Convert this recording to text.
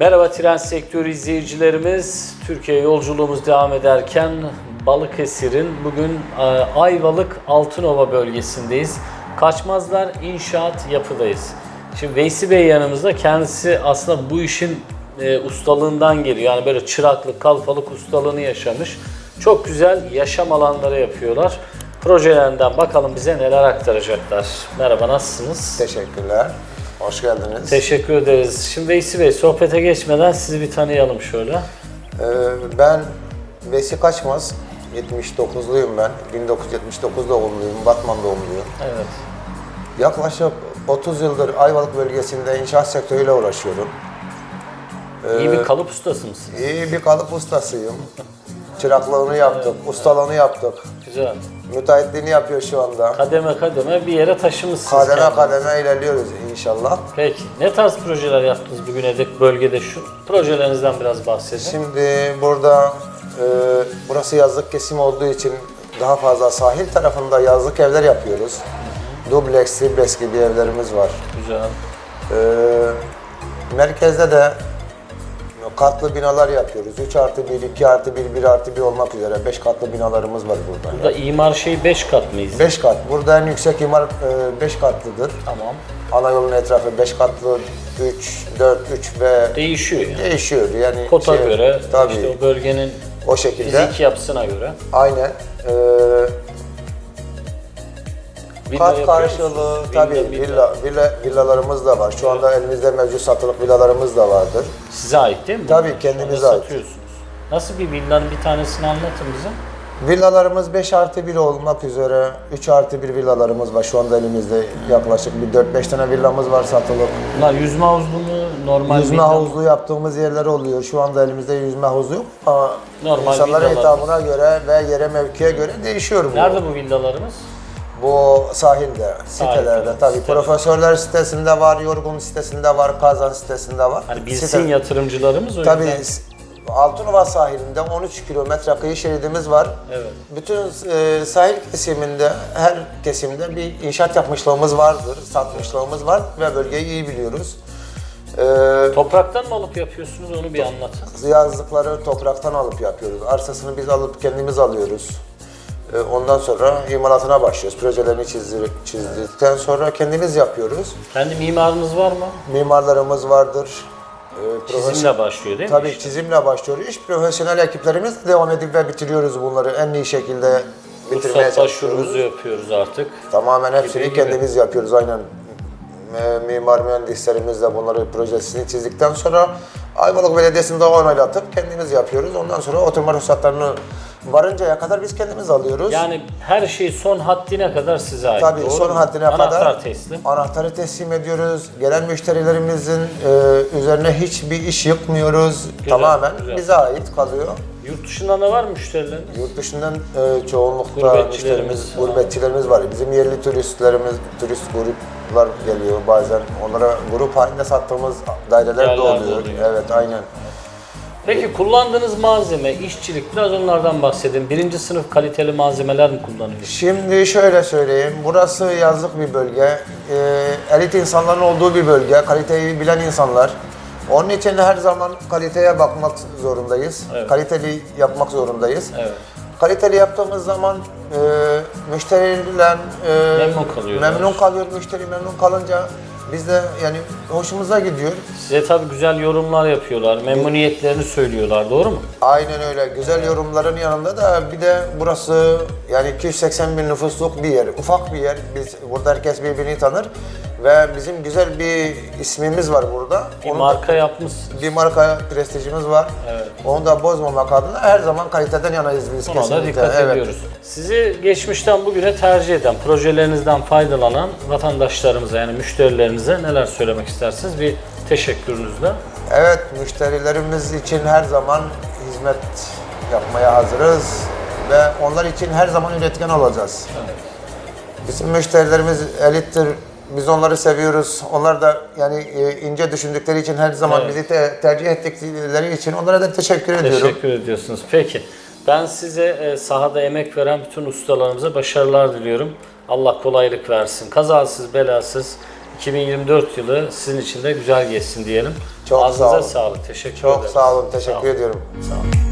Merhaba tren sektörü izleyicilerimiz. Türkiye yolculuğumuz devam ederken Balıkesir'in bugün e, Ayvalık Altınova bölgesindeyiz. Kaçmazlar İnşaat Yapıdayız. Şimdi Veysi Bey yanımızda. Kendisi aslında bu işin e, ustalığından geliyor. Yani böyle çıraklık, kalfalık ustalığını yaşamış. Çok güzel yaşam alanları yapıyorlar. Projelerinden bakalım bize neler aktaracaklar. Merhaba nasılsınız? Teşekkürler. Hoş geldiniz. Teşekkür ederiz. Şimdi Veysi Bey sohbete geçmeden sizi bir tanıyalım şöyle. Ee, ben Vesi Kaçmaz. 79'luyum ben. 1979 doğumluyum. Batman doğumluyum. Evet. Yaklaşık 30 yıldır Ayvalık bölgesinde inşaat sektörüyle uğraşıyorum. İyi bir kalıp ustası mısınız? İyi bir kalıp ustasıyım. Çıraklığını yaptık, ustalığını yaptık. Güzel. Müteahhitliğini yapıyor şu anda. Kademe kademe bir yere taşımışsınız Kademe kendinizi. kademe ilerliyoruz inşallah. Peki. Ne tarz projeler yaptınız bugüne dek bölgede şu? Projelerinizden biraz bahsedin. Şimdi burada e, burası yazlık kesim olduğu için daha fazla sahil tarafında yazlık evler yapıyoruz. Dubleks, tripleks gibi evlerimiz var. Güzel. E, merkezde de katlı binalar yapıyoruz. 3 artı 1, 2 artı 1, 1 artı 1 olmak üzere 5 katlı binalarımız var burada. Burada imar şeyi 5 kat mıyız? 5 kat. Burada en yüksek imar 5 katlıdır. Tamam. Ana yolun etrafı 5 katlı, 3, 4, 3 ve Değişiyor yani. değişiyor. Yani Kota şey, göre, tabii işte o bölgenin o şekilde. fizik yapısına göre. Aynen. Ee, Villa kat yapıyor karşılığı musunuz? tabii Villa, villa, villa. villa, villalarımız da var. Şu anda elimizde mevcut satılık villalarımız da vardır. Size ait değil mi? Tabii, kendimize ait. Satıyorsunuz. Nasıl bir villanın bir tanesini anlatın bize. Villalarımız 5 artı 1 olmak üzere 3 artı 1 villalarımız var. Şu anda elimizde yaklaşık bir 4-5 tane villamız var satılık. Bunlar yüzme havuzlu mu? Normal Yüzme villa havuzlu yaptığımız yerler oluyor. Şu anda elimizde yüzme havuzu yok ama Normal insanların hitabına göre ve yere mevkiye göre değişiyor bu. Nerede bu villalarımız? Bu sahilde, sitelerde tabii. sitelerde. Profesörler sitesinde var, Yorgun sitesinde var, Kazan sitesinde var. Hani bilsin Site- yatırımcılarımız o Tabii yüzden. Altınova sahilinde 13 kilometre kıyı şeridimiz var. Evet. Bütün e, sahil kesiminde, her kesimde bir inşaat yapmışlığımız vardır, satmışlığımız var ve bölgeyi iyi biliyoruz. E, Topraktan mı alıp yapıyorsunuz onu bir anlatın. yazlıkları topraktan alıp yapıyoruz. Arsasını biz alıp kendimiz alıyoruz. E, Ondan sonra imalatına başlıyoruz. Projelerini çizdir, çizdikten sonra kendimiz yapıyoruz. Kendi mimarınız var mı? Mimarlarımız vardır. E, Çizimle başlıyor değil mi? Tabii çizimle başlıyor. İş profesyonel ekiplerimizle devam edip ve bitiriyoruz bunları en iyi şekilde bitirmeye çalışıyoruz. başvurumuzu yapıyoruz artık. Tamamen hepsini Gibi gibi. kendimiz yapıyoruz aynen. Mimar mühendislerimizle bunları projesini çizdikten sonra Ayvalık Belediyesi'nde onaylatıp kendimiz yapıyoruz. Ondan sonra oturma ruhsatlarını varıncaya kadar biz kendimiz alıyoruz. Yani her şey son haddine kadar size ait. Tabii doğru son mu? haddine Anahtar kadar teslim. anahtarı teslim ediyoruz. Gelen müşterilerimizin e, üzerine hiçbir iş yıkmıyoruz. Tamamen güzel. bize ait kalıyor. Yurt dışından da var mı müşterileriniz? Yurt dışından e, çoğunlukla müşterimiz, falan. gurbetçilerimiz var. Bizim yerli turistlerimiz, turist gruplar geliyor bazen. Onlara grup halinde sattığımız daireler de oluyor. oluyor. Evet, aynen. Peki kullandığınız malzeme, işçilik biraz onlardan bahsedin. Birinci sınıf kaliteli malzemeler mi kullanılıyor? Şimdi şöyle söyleyeyim, burası yazlık bir bölge. E, elit insanların olduğu bir bölge, kaliteyi bilen insanlar. Onun için her zaman kaliteye bakmak zorundayız. Evet. Kaliteli yapmak zorundayız. Evet. Kaliteli yaptığımız zaman e, müşteriyle e, Memnun kalıyorlar. Memnun kalıyor müşteri memnun kalınca biz de yani hoşumuza gidiyor. Size tabii güzel yorumlar yapıyorlar. Memnuniyetlerini söylüyorlar. Doğru mu? Aynen öyle. Güzel yorumların yanında da bir de burası yani 280 bin nüfusluk bir yer. Ufak bir yer. Biz burada herkes birbirini tanır ve bizim güzel bir ismimiz var burada. Bir Onun marka yapmışsınız. bir marka prestijimiz var. Evet. Onu da bozmamak adına her zaman kaliteden yanayız biz Buna da kesinlikle. dikkat Evet. ediyoruz. Sizi geçmişten bugüne tercih eden, projelerinizden faydalanan vatandaşlarımıza yani müşterilerinize neler söylemek istersiniz? Bir teşekkürünüzle. Evet, müşterilerimiz için her zaman hizmet yapmaya hazırız ve onlar için her zaman üretken olacağız. Bizim müşterilerimiz elittir. Biz onları seviyoruz. Onlar da yani e, ince düşündükleri için her zaman Evet. bizi te- tercih ettikleri için onlara da teşekkür ediyorum. Teşekkür ediyorsunuz. Peki. Ben size e, sahada emek veren bütün ustalarımıza başarılar diliyorum. Allah kolaylık versin. Kazasız, belasız 2024 yılı sizin için de güzel geçsin diyelim. Çok sağ Ağzınıza olun. sağlık. Teşekkür Çok ederim. sağ olun, teşekkür Sağ olun. ediyorum. Sağ olun.